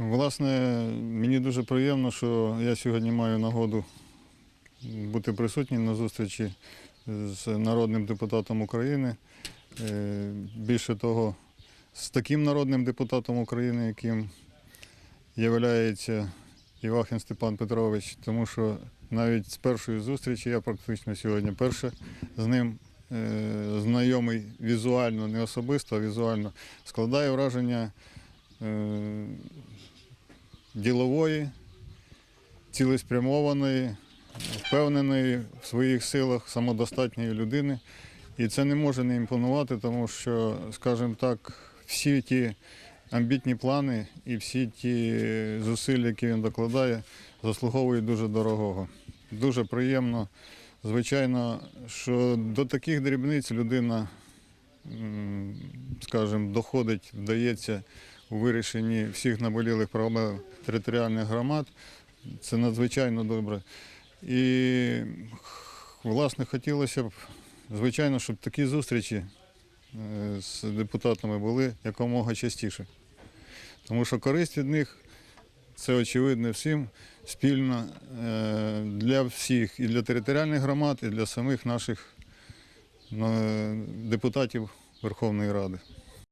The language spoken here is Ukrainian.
Власне, мені дуже приємно, що я сьогодні маю нагоду бути присутнім на зустрічі з народним депутатом України. Е, Більше того, з таким народним депутатом України, яким є Івахін Степан Петрович, тому що навіть з першої зустрічі я практично сьогодні перше з ним е, знайомий візуально, не особисто, а візуально складає враження е, ділової, цілеспрямованої, впевненої в своїх силах самодостатньої людини. І це не може не імпонувати, тому що, скажімо так, всі ті амбітні плани і всі ті зусилля, які він докладає, заслуговують дуже дорогого. Дуже приємно. Звичайно, що до таких дрібниць людина, скажімо, доходить, вдається у вирішенні всіх наболілих проблем територіальних громад. Це надзвичайно добре. І, власне, хотілося б, звичайно, щоб такі зустрічі е, з депутатами були якомога частіше. Тому що користь від них це очевидно всім спільно е, для всіх, і для територіальних громад, і для самих наших е, депутатів Верховної Ради.